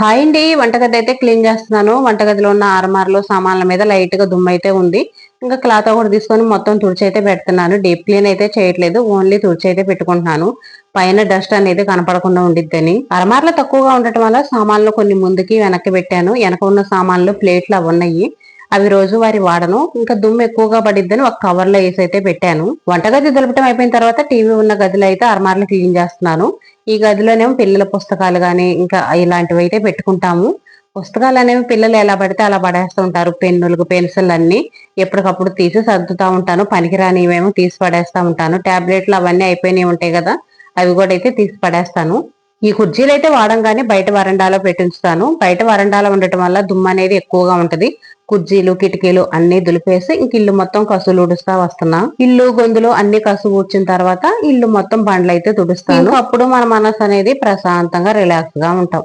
Hi అండి. వంటగది అయితే క్లీన్ చేస్తున్నాను. వంటగదిలో ఉన్న ఆర్మార్లు సామాన్ల మీద లైట్గా దుమ్ము అయితే ఉంది. ఇంకా క్లాత్ ఒకటి తీసుకొని మొత్తం తుడిచి అయితే పెడుతున్నాను. డీప్ క్లీన్ అయితే చేయట్లేదు. ఓన్లీ తుడిచి అయితే పెట్టుకుంటున్నాను. పైన డస్ట్ అనేది కనపడకుండా ఉండిద్దని. అరమార్లు తక్కువగా ఉండటం వల్ల సామాన్లు కొన్ని ముందుకి వెనక్కి పెట్టాను. వెనక ఉన్న సామాన్లు ప్లేట్లు అవి ఉన్నాయి. అవి రోజు వారి వాడను. ఇంకా దుమ్ము ఎక్కువగా పడిద్దని ఒక కవర్లో వేసి అయితే పెట్టాను. వంటగది దులపటం అయిపోయిన తర్వాత టీవీ ఉన్న గదిలో అయితే అరమార్లు క్లీన్ చేస్తున్నాను. ఈ గదిలోనేమో పిల్లల పుస్తకాలు కానీ ఇంకా ఇలాంటివి అయితే పెట్టుకుంటాము. పుస్తకాలు అనేవి పిల్లలు ఎలా పడితే అలా పడేస్తూ ఉంటారు. పెన్నులు పెన్సిల్ అన్ని ఎప్పటికప్పుడు తీసి సర్దుతా ఉంటాను. పనికిరానివేమో తీసి పడేస్తా ఉంటాను. టాబ్లెట్లు అవన్నీ అయిపోయినాయి ఉంటాయి కదా అవి కూడా అయితే తీసి పడేస్తాను. ఈ కుర్చీలు అయితే వాడంగానే బయట వరండాలో పెట్టించుతాను. బయట వరండాలో ఉండటం వల్ల దుమ్ము అనేది ఎక్కువగా ఉంటది. కుర్చీలు కిటికీలు అన్ని దులిపేసి ఇంక ఇల్లు మొత్తం కసులు ఉడుస్తా వస్తున్నా. ఇల్లు గొంతులు అన్ని కసు ఊడ్చిన తర్వాత ఇల్లు మొత్తం బండ్లు అయితే తుడుస్తాను. అప్పుడు మన మనసు అనేది ప్రశాంతంగా రిలాక్స్గా ఉంటాం.